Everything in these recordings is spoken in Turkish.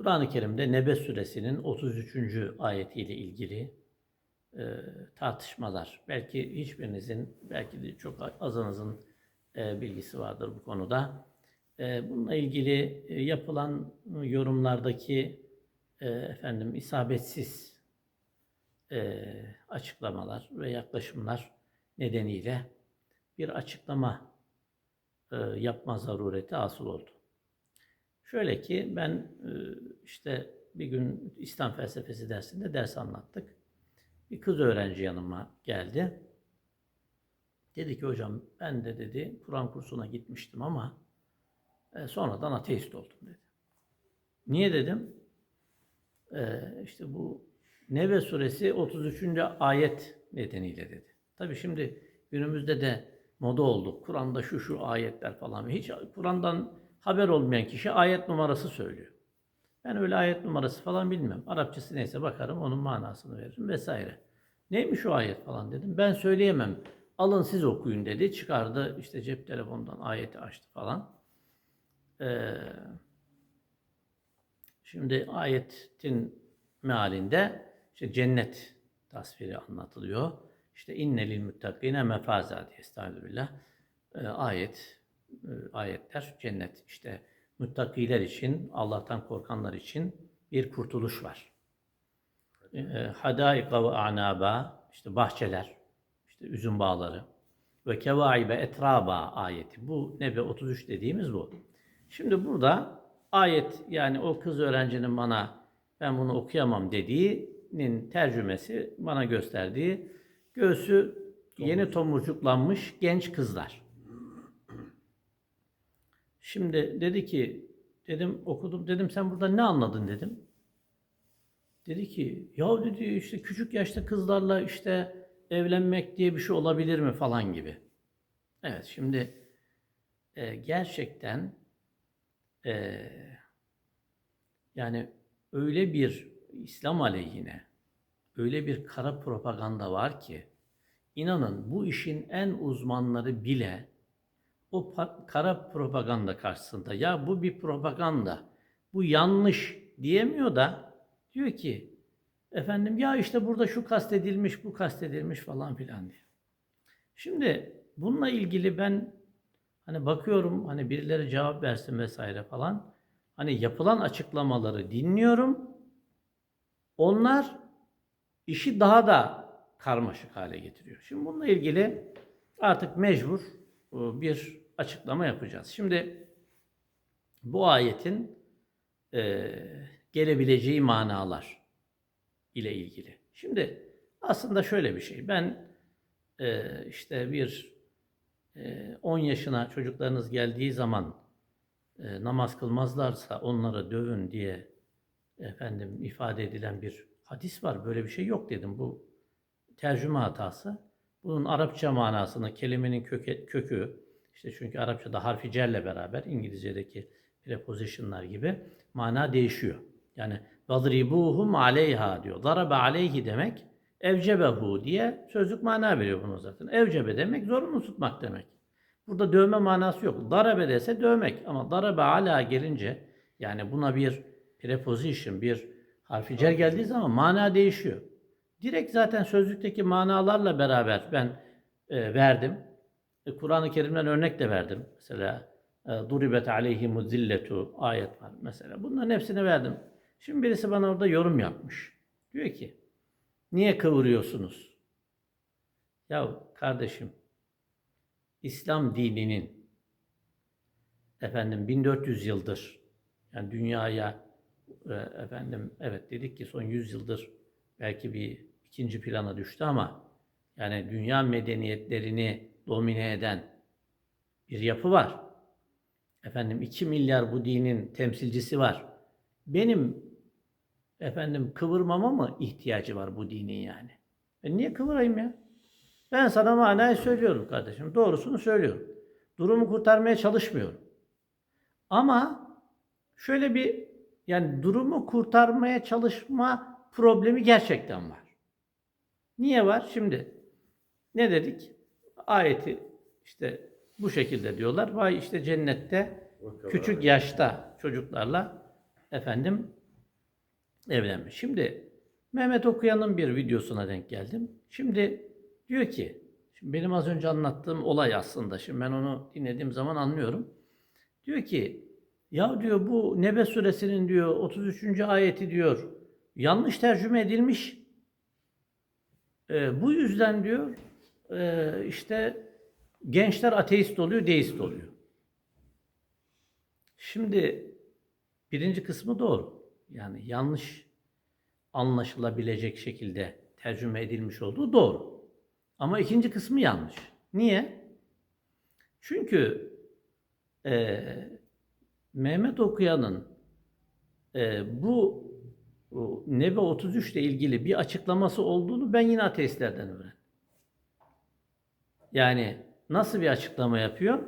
Kur'an-ı Kerim'de Nebe suresinin 33. ayetiyle ilgili e, tartışmalar. Belki hiçbirinizin, belki de çok azınızın e, bilgisi vardır bu konuda. E, bununla ilgili e, yapılan yorumlardaki e, efendim isabetsiz e, açıklamalar ve yaklaşımlar nedeniyle bir açıklama e, yapma zarureti asıl oldu. Şöyle ki ben e, işte bir gün İslam felsefesi dersinde ders anlattık. Bir kız öğrenci yanıma geldi. Dedi ki hocam ben de dedi Kur'an kursuna gitmiştim ama e, sonradan ateist oldum dedi. Niye dedim? E, işte bu Nebe suresi 33. ayet nedeniyle dedi. Tabi şimdi günümüzde de moda oldu. Kur'an'da şu şu ayetler falan. Hiç Kur'an'dan haber olmayan kişi ayet numarası söylüyor. Ben öyle ayet numarası falan bilmem. Arapçası neyse bakarım onun manasını veririm vesaire. Neymiş o ayet falan dedim. Ben söyleyemem. Alın siz okuyun dedi. Çıkardı işte cep telefonundan ayeti açtı falan. Ee, şimdi ayetin mealinde işte cennet tasviri anlatılıyor. İşte inne lil muttakine mefaza diye estağfirullah. Ee, ayet e, ayetler cennet işte muttakiler için, Allah'tan korkanlar için bir kurtuluş var. E, Hadaika ve anaba işte bahçeler, işte üzüm bağları ve kevaibe etraba ayeti. Bu Nebe 33 dediğimiz bu. Şimdi burada ayet yani o kız öğrencinin bana ben bunu okuyamam dediğinin tercümesi bana gösterdiği göğsü yeni tomurcuklanmış genç kızlar. Şimdi dedi ki dedim okudum dedim sen burada ne anladın dedim. Dedi ki ya dedi işte küçük yaşta kızlarla işte evlenmek diye bir şey olabilir mi falan gibi. Evet şimdi e, gerçekten e, yani öyle bir İslam aleyhine öyle bir kara propaganda var ki inanın bu işin en uzmanları bile o kara propaganda karşısında ya bu bir propaganda, bu yanlış diyemiyor da diyor ki efendim ya işte burada şu kastedilmiş, bu kastedilmiş falan filan diyor. Şimdi bununla ilgili ben hani bakıyorum hani birileri cevap versin vesaire falan. Hani yapılan açıklamaları dinliyorum. Onlar işi daha da karmaşık hale getiriyor. Şimdi bununla ilgili artık mecbur bir açıklama yapacağız. Şimdi bu ayetin e, gelebileceği manalar ile ilgili. Şimdi aslında şöyle bir şey. Ben e, işte bir e, 10 yaşına çocuklarınız geldiği zaman e, namaz kılmazlarsa onları dövün diye efendim ifade edilen bir hadis var. Böyle bir şey yok dedim. Bu tercüme hatası. Bunun Arapça manasını, kelimenin köke, kökü, işte çünkü Arapçada harfi cerle beraber İngilizce'deki prepositionlar gibi mana değişiyor. Yani vadribuhum aleyha diyor. Darabe aleyhi demek evcebehu diye sözlük mana veriyor bunu zaten. Evcebe demek zorunlu tutmak demek. Burada dövme manası yok. Darabe dese dövmek ama darabe ala gelince yani buna bir preposition, bir harfi cer geldiği zaman mana değişiyor. Direkt zaten sözlükteki manalarla beraber ben e, verdim. E, Kur'an-ı Kerim'den örnek de verdim. Mesela e, duribet aleyhimu zilletu ayet var mesela. Bunların hepsini verdim. Şimdi birisi bana orada yorum yapmış. Diyor ki niye kıvırıyorsunuz? Ya kardeşim İslam dininin efendim 1400 yıldır yani dünyaya e, efendim evet dedik ki son 100 yıldır belki bir ikinci plana düştü ama yani dünya medeniyetlerini domine eden bir yapı var. Efendim 2 milyar bu dinin temsilcisi var. Benim efendim kıvırmama mı ihtiyacı var bu dinin yani? Ben niye kıvırayım ya? Ben sana manayı söylüyorum kardeşim. Doğrusunu söylüyorum. Durumu kurtarmaya çalışmıyorum. Ama şöyle bir yani durumu kurtarmaya çalışma problemi gerçekten var. Niye var? Şimdi ne dedik? Ayeti işte bu şekilde diyorlar. Vay işte cennette küçük yaşta çocuklarla efendim evlenmiş. Şimdi Mehmet Okuyan'ın bir videosuna denk geldim. Şimdi diyor ki, şimdi benim az önce anlattığım olay aslında. Şimdi ben onu dinlediğim zaman anlıyorum. Diyor ki, ya diyor bu Nebe suresinin diyor 33. ayeti diyor yanlış tercüme edilmiş. Ee, bu yüzden diyor e, işte gençler ateist oluyor, deist oluyor. Şimdi birinci kısmı doğru. Yani yanlış anlaşılabilecek şekilde tercüme edilmiş olduğu doğru. Ama ikinci kısmı yanlış. Niye? Çünkü e, Mehmet Okuyan'ın e, bu Nebe 33 ile ilgili bir açıklaması olduğunu ben yine ateistlerden öğrendim. Yani nasıl bir açıklama yapıyor?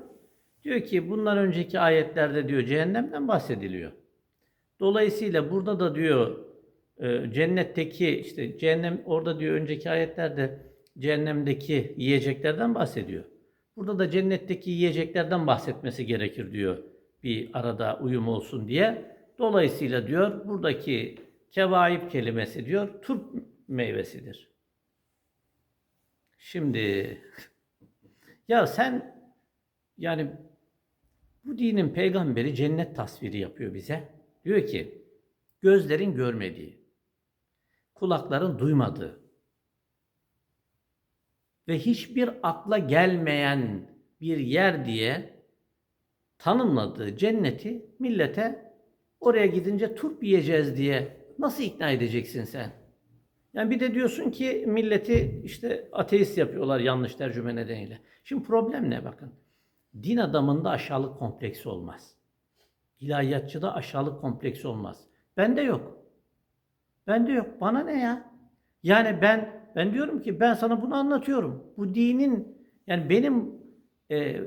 Diyor ki bundan önceki ayetlerde diyor cehennemden bahsediliyor. Dolayısıyla burada da diyor e, cennetteki işte cehennem orada diyor önceki ayetlerde cehennemdeki yiyeceklerden bahsediyor. Burada da cennetteki yiyeceklerden bahsetmesi gerekir diyor bir arada uyum olsun diye. Dolayısıyla diyor buradaki kevaip kelimesi diyor turp meyvesidir. Şimdi ya sen yani bu dinin peygamberi cennet tasviri yapıyor bize. Diyor ki gözlerin görmediği, kulakların duymadığı ve hiçbir akla gelmeyen bir yer diye tanımladığı cenneti millete oraya gidince turp yiyeceğiz diye nasıl ikna edeceksin sen? Yani bir de diyorsun ki milleti işte ateist yapıyorlar yanlış tercüme nedeniyle. Şimdi problem ne bakın. Din adamında aşağılık kompleksi olmaz. İlahiyatçıda aşağılık kompleksi olmaz. Bende yok. Bende yok. Bana ne ya? Yani ben ben diyorum ki ben sana bunu anlatıyorum. Bu dinin yani benim e,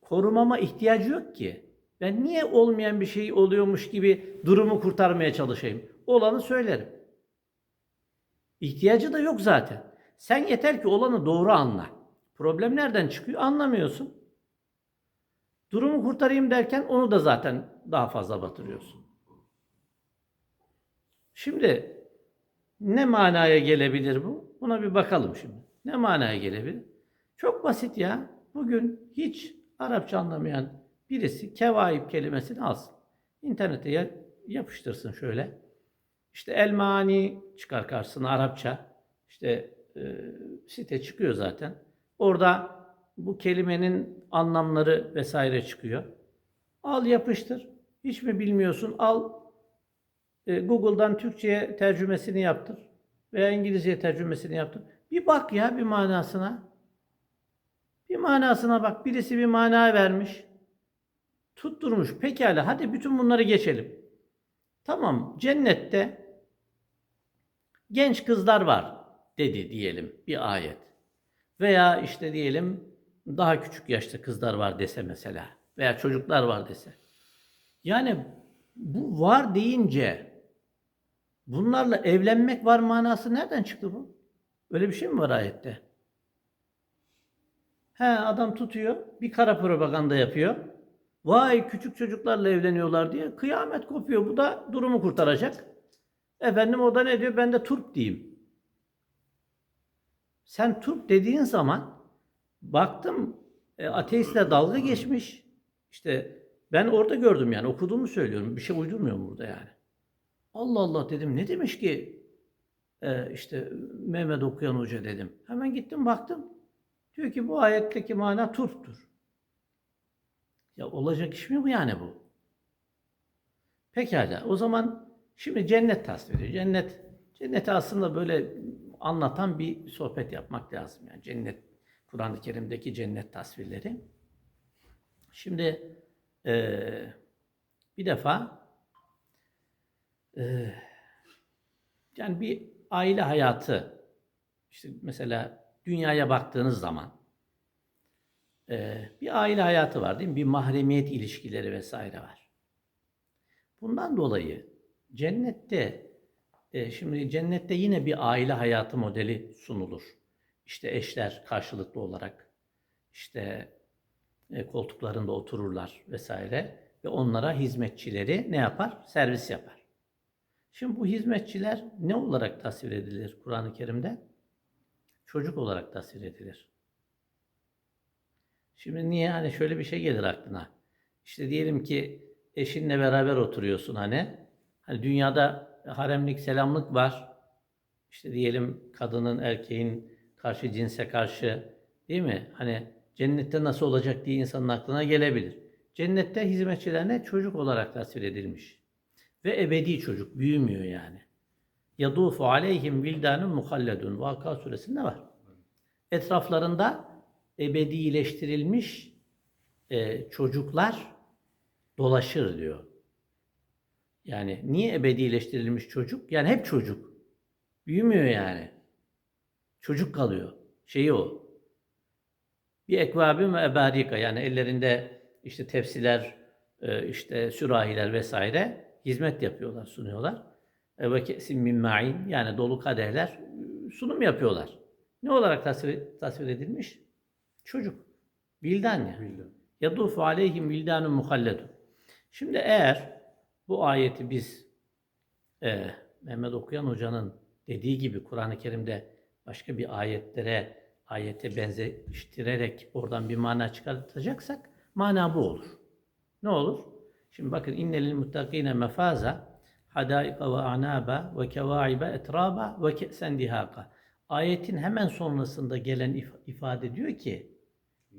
korumama ihtiyacı yok ki. Ben niye olmayan bir şey oluyormuş gibi durumu kurtarmaya çalışayım? Olanı söylerim. İhtiyacı da yok zaten. Sen yeter ki olanı doğru anla. Problem nereden çıkıyor? Anlamıyorsun. Durumu kurtarayım derken onu da zaten daha fazla batırıyorsun. Şimdi ne manaya gelebilir bu? Buna bir bakalım şimdi. Ne manaya gelebilir? Çok basit ya. Bugün hiç Arapça anlamayan birisi kevaip kelimesini alsın. İnternete yapıştırsın şöyle. İşte el mani çıkar karşısına Arapça. İşte e, site çıkıyor zaten. Orada bu kelimenin anlamları vesaire çıkıyor. Al yapıştır. Hiç mi bilmiyorsun? Al e, Google'dan Türkçe'ye tercümesini yaptır. Veya İngilizce'ye tercümesini yaptır. Bir bak ya bir manasına. Bir manasına bak. Birisi bir mana vermiş. Tutturmuş. Pekala hadi bütün bunları geçelim. Tamam cennette genç kızlar var dedi diyelim bir ayet. Veya işte diyelim daha küçük yaşta kızlar var dese mesela veya çocuklar var dese. Yani bu var deyince bunlarla evlenmek var manası nereden çıktı bu? Öyle bir şey mi var ayette? He adam tutuyor, bir kara propaganda yapıyor. Vay küçük çocuklarla evleniyorlar diye kıyamet kopuyor. Bu da durumu kurtaracak. Efendim o da ne diyor? Ben de Turp diyeyim. Sen Turp dediğin zaman baktım e, ateistle dalga geçmiş. İşte ben orada gördüm yani okuduğumu söylüyorum. Bir şey uydurmuyorum burada yani. Allah Allah dedim. Ne demiş ki e, işte Mehmet Okuyan Hoca dedim. Hemen gittim baktım. Diyor ki bu ayetteki mana turptur. Ya olacak iş mi bu yani bu? Pekala. O zaman şimdi cennet tasviri. Cennet cenneti aslında böyle anlatan bir sohbet yapmak lazım. Yani cennet Kur'an-ı Kerim'deki cennet tasvirleri. Şimdi e, bir defa e, yani bir aile hayatı işte mesela dünyaya baktığınız zaman e, bir aile hayatı var değil mi? Bir mahremiyet ilişkileri vesaire var. Bundan dolayı cennette e, şimdi cennette yine bir aile hayatı modeli sunulur. İşte eşler karşılıklı olarak işte e, koltuklarında otururlar vesaire ve onlara hizmetçileri ne yapar? Servis yapar. Şimdi bu hizmetçiler ne olarak tasvir edilir Kur'an-ı Kerim'de? Çocuk olarak tasvir edilir. Şimdi niye hani şöyle bir şey gelir aklına? İşte diyelim ki eşinle beraber oturuyorsun hani. Hani dünyada haremlik, selamlık var. İşte diyelim kadının, erkeğin karşı cinse karşı değil mi? Hani cennette nasıl olacak diye insanın aklına gelebilir. Cennette hizmetçilerine çocuk olarak tasvir edilmiş. Ve ebedi çocuk, büyümüyor yani. Yadufu aleyhim vildanun muhalledun. Vaka suresinde var. Etraflarında ebedileştirilmiş e, çocuklar dolaşır diyor. Yani niye ebedileştirilmiş çocuk? Yani hep çocuk. Büyümüyor yani. Çocuk kalıyor. Şeyi o. Bir ekvabim ve ebarika yani ellerinde işte tepsiler, e, işte sürahiler vesaire hizmet yapıyorlar, sunuyorlar. E, Ve kesin min ma'in yani dolu kadehler e, sunum yapıyorlar. Ne olarak tasvir, tasvir edilmiş? Çocuk. Bildan ya. Bildim. Yadufu aleyhim vildanun muhalledun. Şimdi eğer bu ayeti biz e, Mehmet Okuyan Hoca'nın dediği gibi Kur'an-ı Kerim'de başka bir ayetlere, ayete benzeştirerek oradan bir mana çıkartacaksak mana bu olur. Ne olur? Şimdi bakın innelil muttakine mefaza hadaika ve anaba ve kevaibe etraba ve ke'sen dihaka. Ayetin hemen sonrasında gelen if- ifade diyor ki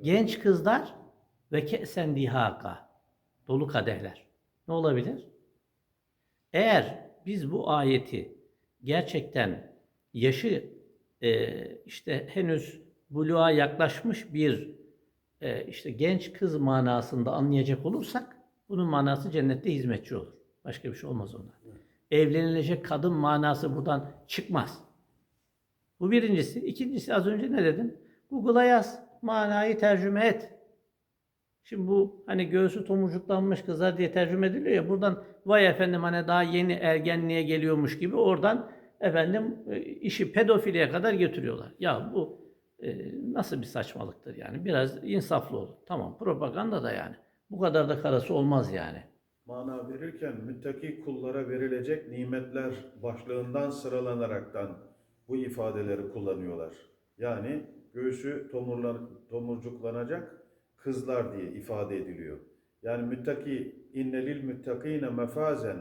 genç kızlar ve ke'sen dihaka dolu kadehler. Ne olabilir? Eğer biz bu ayeti gerçekten yaşı e, işte henüz buluğa yaklaşmış bir e, işte genç kız manasında anlayacak olursak bunun manası cennette hizmetçi olur. Başka bir şey olmaz onda. Evlenilecek kadın manası buradan çıkmaz. Bu birincisi. İkincisi az önce ne dedim? Google'a yaz. Manayı tercüme et. Şimdi bu hani göğsü tomurcuklanmış kızlar diye tercüme ediliyor ya buradan vay efendim hani daha yeni ergenliğe geliyormuş gibi oradan efendim e, işi pedofiliye kadar götürüyorlar. Ya bu e, nasıl bir saçmalıktır yani biraz insaflı olun. Tamam propaganda da yani bu kadar da karası olmaz yani. Mana verirken müttaki kullara verilecek nimetler başlığından sıralanaraktan bu ifadeleri kullanıyorlar. Yani göğsü tomurlan, tomurcuklanacak kızlar diye ifade ediliyor. Yani müttaki innelil müttakine mefazen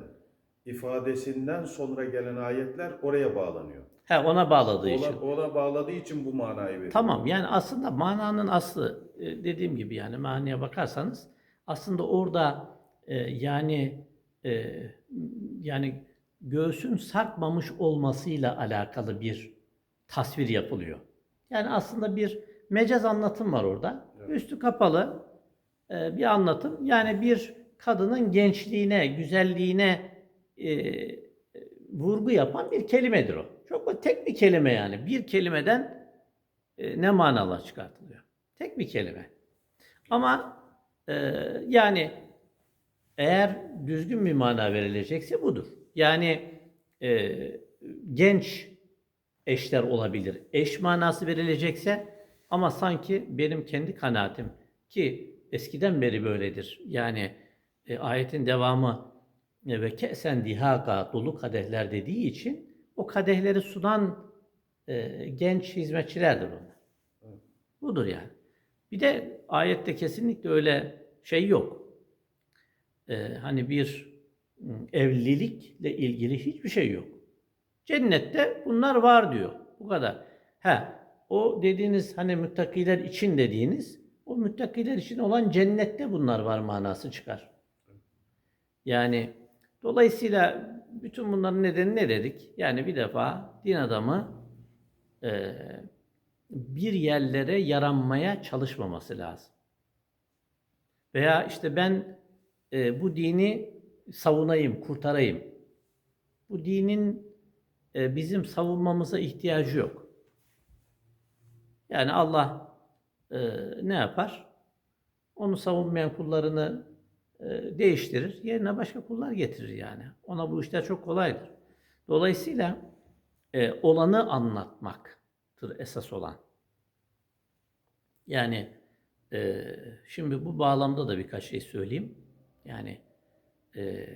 ifadesinden sonra gelen ayetler oraya bağlanıyor. He ona bağladığı için. Ona, ona bağladığı için bu manayı veriyor. Tamam yani aslında mananın aslı e, dediğim gibi yani manaya bakarsanız aslında orada e, yani e, yani göğsün sarkmamış olmasıyla alakalı bir tasvir yapılıyor. Yani aslında bir mecaz anlatım var orada. Evet. Üstü kapalı e, bir anlatım. Yani bir kadının gençliğine, güzelliğine e, vurgu yapan bir kelimedir o. Çok tek bir kelime yani. Bir kelimeden e, ne manalar çıkartılıyor? Tek bir kelime. Ama e, yani eğer düzgün bir mana verilecekse budur. Yani e, genç eşler olabilir. Eş manası verilecekse ama sanki benim kendi kanaatim ki eskiden beri böyledir. Yani e, ayetin devamı e, ve kesen dihaka dolu kadehler dediği için o kadehleri sunan e, genç hizmetçilerdir onlar. Budur yani. Bir de ayette kesinlikle öyle şey yok. E, hani bir evlilikle ilgili hiçbir şey yok. Cennette bunlar var diyor. Bu kadar. Ha, o dediğiniz hani müttakiler için dediğiniz o müttakiler için olan cennette bunlar var manası çıkar. Yani dolayısıyla bütün bunların nedeni ne dedik? Yani bir defa din adamı e, bir yerlere yaranmaya çalışmaması lazım. Veya işte ben e, bu dini savunayım, kurtarayım. Bu dinin e, bizim savunmamıza ihtiyacı yok. Yani Allah e, ne yapar? Onu savunmayan kullarını e, değiştirir, yerine başka kullar getirir yani. Ona bu işler çok kolaydır. Dolayısıyla e, olanı anlatmaktır esas olan. Yani e, şimdi bu bağlamda da birkaç şey söyleyeyim. Yani e,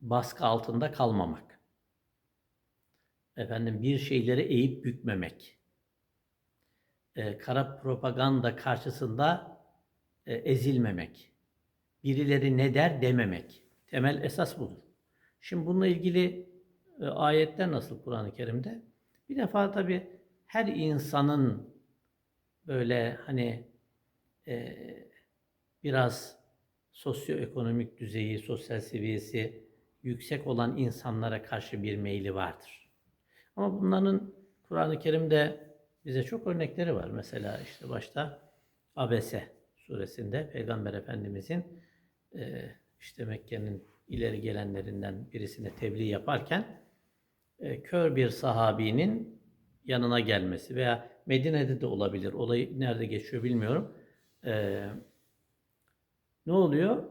baskı altında kalmamak. Efendim bir şeyleri eğip bükmemek. Ee, kara propaganda karşısında e, ezilmemek. Birileri ne der dememek. Temel esas budur. Şimdi bununla ilgili e, ayetler nasıl Kur'an-ı Kerim'de? Bir defa tabii her insanın böyle hani e, biraz sosyoekonomik düzeyi, sosyal seviyesi yüksek olan insanlara karşı bir meyli vardır. Ama bunların Kur'an-ı Kerim'de bize çok örnekleri var. Mesela işte başta Abese suresinde Peygamber Efendimizin e, işte Mekke'nin ileri gelenlerinden birisine tebliğ yaparken e, kör bir sahabinin yanına gelmesi veya Medine'de de olabilir. Olayı nerede geçiyor bilmiyorum. E, ne oluyor?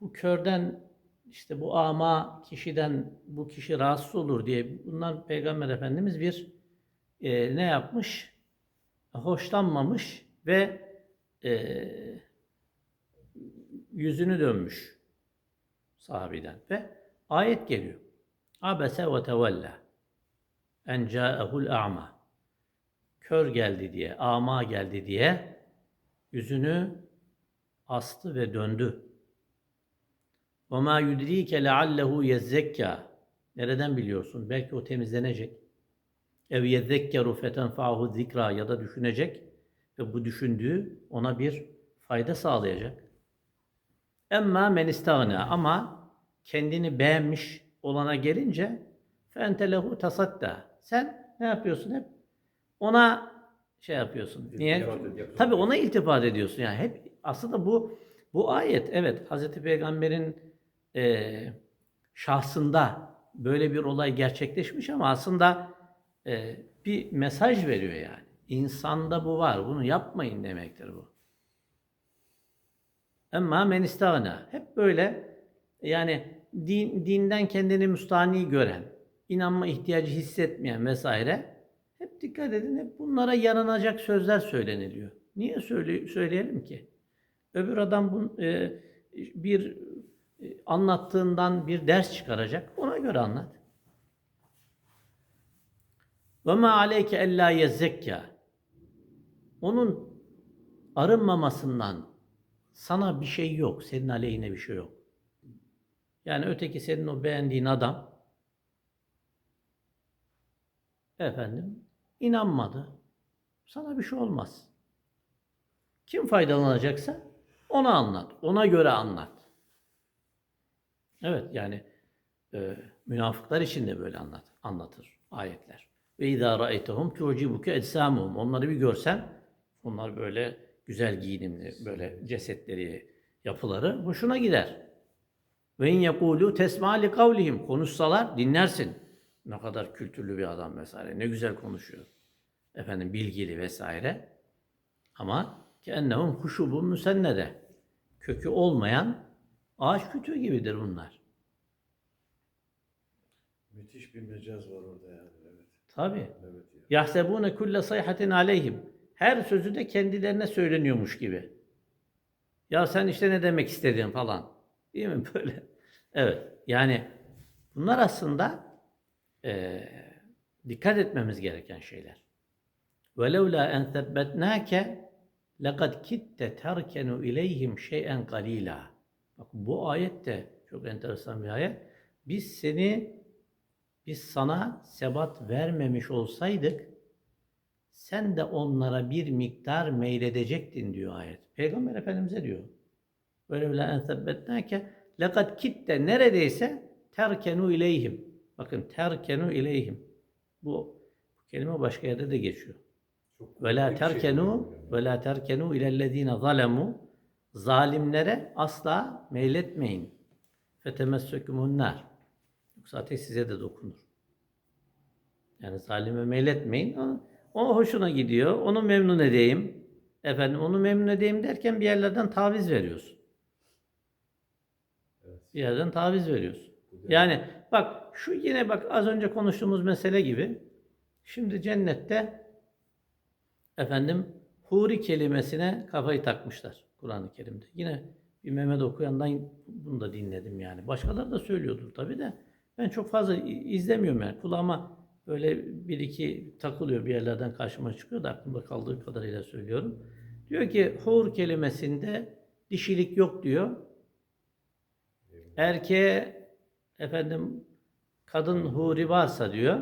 Bu körden işte bu ama kişiden bu kişi rahatsız olur diye bundan Peygamber Efendimiz bir e, ne yapmış? Hoşlanmamış ve e, yüzünü dönmüş sahabeden ve ayet geliyor. Abese ve tevella en ca'ehul a'ma kör geldi diye, ama geldi diye yüzünü astı ve döndü. وَمَا يُدْرِيكَ لَعَلَّهُ يَزَّكَّى Nereden biliyorsun? Belki o temizlenecek. ev yezekkeru fetenfa'hu zikra ya da düşünecek ve bu düşündüğü ona bir fayda sağlayacak. Emma men istagna ama kendini beğenmiş olana gelince fente lehu tasatta. Sen ne yapıyorsun hep? Ona şey yapıyorsun. Niye? İltifat ediyorsun. Tabii ona iltifat ediyorsun. Yani hep aslında bu bu ayet evet Hazreti Peygamber'in e, şahsında böyle bir olay gerçekleşmiş ama aslında e, bir mesaj veriyor yani. İnsanda bu var. Bunu yapmayın demektir bu. Emma men istagna. Hep böyle yani din, dinden kendini müstahni gören, inanma ihtiyacı hissetmeyen vesaire hep dikkat edin hep bunlara yanınacak sözler söyleniliyor. Niye söyle, söyleyelim ki? Öbür adam bu, e, bir anlattığından bir ders çıkaracak. Ona göre anlat. Ve ma aleyke ella yezzekka. Onun arınmamasından sana bir şey yok. Senin aleyhine bir şey yok. Yani öteki senin o beğendiğin adam efendim inanmadı. Sana bir şey olmaz. Kim faydalanacaksa ona anlat. Ona göre anlat. Evet yani e, münafıklar için de böyle anlat, anlatır ayetler. Ve izâ ra'eytehum tu'cibuke ecsamuhum. Onları bir görsen, onlar böyle güzel giyinimli, böyle cesetleri, yapıları hoşuna gider. Ve in yekûlû tesmâ li kavlihim. Konuşsalar dinlersin. Ne kadar kültürlü bir adam vesaire. Ne güzel konuşuyor. Efendim bilgili vesaire. Ama ki ennehum huşubun müsennede. Kökü olmayan ağaç kütüğü gibidir bunlar. Müthiş bir mecaz var orada yani. Evet. Tabi. Evet ya. Yahsebune kulle sayhatin aleyhim. Her sözü de kendilerine söyleniyormuş gibi. Ya sen işte ne demek istedin falan. Değil mi böyle? Evet. Yani bunlar aslında eee, dikkat etmemiz gereken şeyler. وَلَوْلَا اَنْ ثَبَّتْنَاكَ لَقَدْ كِتَّ تَرْكَنُ اِلَيْهِمْ شَيْئًا قَلِيلًا Bak bu ayet de çok enteresan bir ayet. Biz seni, biz sana sebat vermemiş olsaydık, sen de onlara bir miktar meyledecektin diyor ayet. Peygamber Efendimiz'e diyor. Böyle bile en sebbetnâke lekad kitte neredeyse terkenu ileyhim. Bakın terkenu ileyhim. Bu, bu kelime başka yerde de geçiyor. Çok Ve la şey terkenu ve la terkenu ilellezine zalemu zalimlere asla meyletmeyin. Fetemessekumun nar. Yoksa ateş size de dokunur. Yani zalime meyletmeyin. O, o hoşuna gidiyor. Onu memnun edeyim. Efendim onu memnun edeyim derken bir yerlerden taviz veriyorsun. Bir yerden taviz veriyorsun. Yani bak şu yine bak az önce konuştuğumuz mesele gibi. Şimdi cennette efendim huri kelimesine kafayı takmışlar Kur'an-ı Kerim'de. Yine bir Mehmet okuyandan bunu da dinledim yani. Başkaları da söylüyordur tabii de. Ben çok fazla izlemiyorum yani. Kulağıma böyle bir iki takılıyor bir yerlerden karşıma çıkıyor da aklımda kaldığı kadarıyla söylüyorum. Diyor ki hur kelimesinde dişilik yok diyor. Erkeğe efendim kadın huri varsa diyor.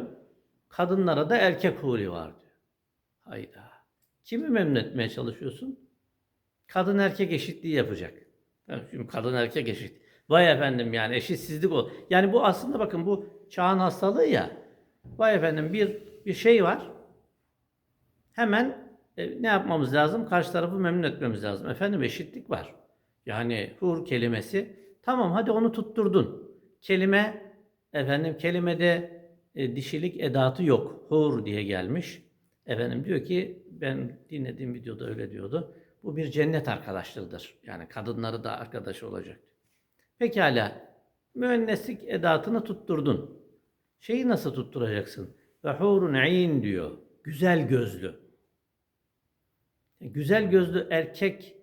Kadınlara da erkek huri var diyor. Hayda. Kimi memnun etmeye çalışıyorsun? Kadın erkek eşitliği yapacak. Şimdi kadın erkek eşit. Vay efendim yani eşitsizlik ol. Yani bu aslında bakın bu çağın hastalığı ya. Vay efendim bir bir şey var. Hemen e, ne yapmamız lazım? Karşı tarafı memnun etmemiz lazım. Efendim eşitlik var. Yani hur kelimesi tamam hadi onu tutturdun. Kelime efendim kelimede e, dişilik edatı yok. Hur diye gelmiş. Efendim diyor ki ben dinlediğim videoda öyle diyordu. Bu bir cennet arkadaşlığıdır. Yani kadınları da arkadaş olacak. Pekala. Müenneslik edatını tutturdun. Şeyi nasıl tutturacaksın? Ve hurun ayn diyor. Güzel gözlü. Güzel gözlü erkek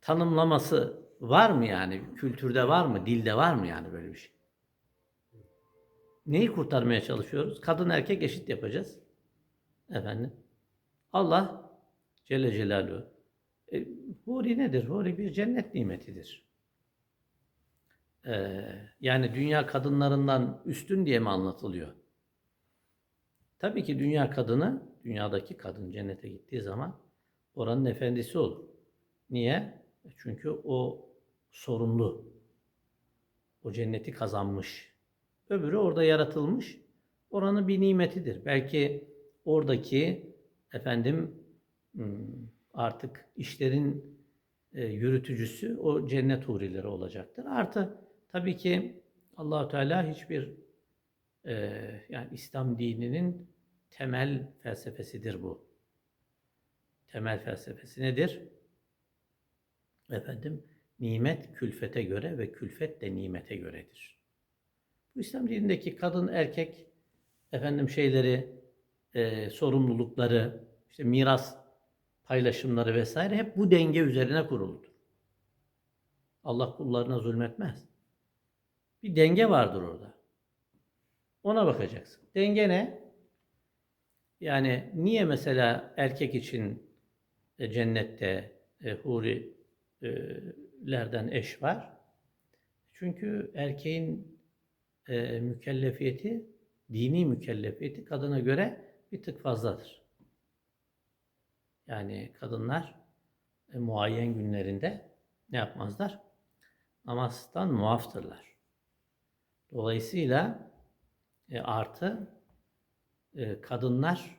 tanımlaması var mı yani? Kültürde var mı? Dilde var mı yani böyle bir şey? Neyi kurtarmaya çalışıyoruz? Kadın erkek eşit yapacağız. Efendim. Allah Celle Celaluhu. E, huri nedir? Huri bir cennet nimetidir. Ee, yani dünya kadınlarından üstün diye mi anlatılıyor? Tabii ki dünya kadını, dünyadaki kadın cennete gittiği zaman oranın efendisi olur. Niye? Çünkü o sorumlu. O cenneti kazanmış. Öbürü orada yaratılmış. Oranın bir nimetidir. Belki oradaki efendim hmm, artık işlerin e, yürütücüsü o cennet hurileri olacaktır. Artı tabii ki Allahu Teala hiçbir e, yani İslam dininin temel felsefesidir bu. Temel felsefesi nedir? Efendim nimet külfete göre ve külfet de nimete göredir. Bu İslam dinindeki kadın erkek efendim şeyleri e, sorumlulukları işte miras paylaşımları vesaire hep bu denge üzerine kuruludur. Allah kullarına zulmetmez. Bir denge vardır orada. Ona bakacaksın. Denge ne? Yani niye mesela erkek için e, cennette e, hurilerden eş var? Çünkü erkeğin e, mükellefiyeti, dini mükellefiyeti kadına göre bir tık fazladır. Yani kadınlar e, muayyen günlerinde ne yapmazlar? Namazdan muaftırlar. Dolayısıyla e, artı e, kadınlar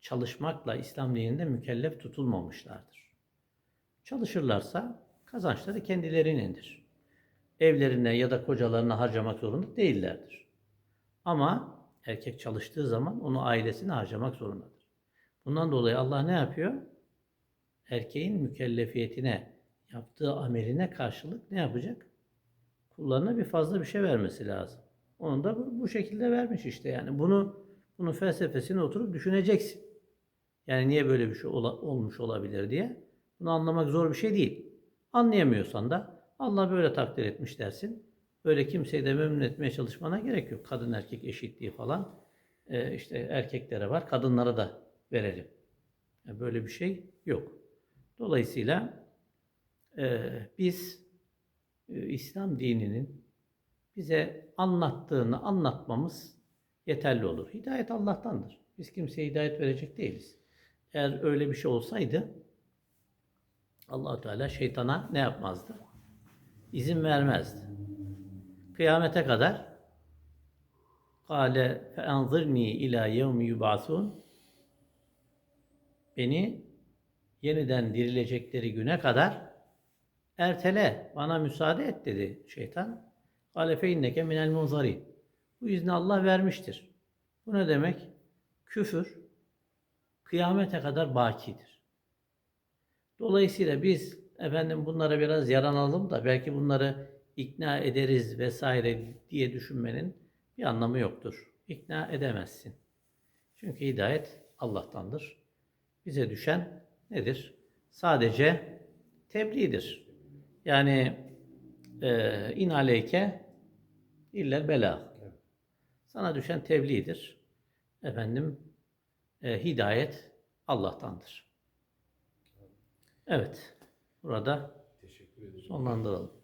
çalışmakla İslam dininde mükellef tutulmamışlardır. Çalışırlarsa kazançları kendilerinindir. Evlerine ya da kocalarına harcamak zorunda değillerdir. Ama erkek çalıştığı zaman onu ailesine harcamak zorundadır. Bundan dolayı Allah ne yapıyor? Erkeğin mükellefiyetine, yaptığı ameline karşılık ne yapacak? Kullarına bir fazla bir şey vermesi lazım. Onu da bu, şekilde vermiş işte yani. Bunu bunun felsefesini oturup düşüneceksin. Yani niye böyle bir şey ola- olmuş olabilir diye. Bunu anlamak zor bir şey değil. Anlayamıyorsan da Allah böyle takdir etmiş dersin. Böyle kimseyi de memnun etmeye çalışmana gerek yok. Kadın erkek eşitliği falan. Ee, işte erkeklere var, kadınlara da verelim. Yani böyle bir şey yok. Dolayısıyla e, biz e, İslam dininin bize anlattığını anlatmamız yeterli olur. Hidayet Allah'tandır. Biz kimseye hidayet verecek değiliz. Eğer öyle bir şey olsaydı allah Teala şeytana ne yapmazdı? İzin vermezdi. Kıyamete kadar Kale fe'anzirni ila yevmi yub'asun Beni yeniden dirilecekleri güne kadar ertele, bana müsaade et dedi şeytan. Kale fe inneke minel munzarin. Bu izni Allah vermiştir. Bu ne demek? Küfür kıyamete kadar bakidir. Dolayısıyla biz efendim bunlara biraz yaranalım da belki bunları ikna ederiz vesaire diye düşünmenin bir anlamı yoktur. İkna edemezsin. Çünkü hidayet Allah'tandır. Bize düşen nedir? Sadece tebliğdir. Yani e, in aleyke iller bela. Sana düşen tebliğdir. Efendim e, hidayet Allah'tandır. Evet. Burada sonlandıralım.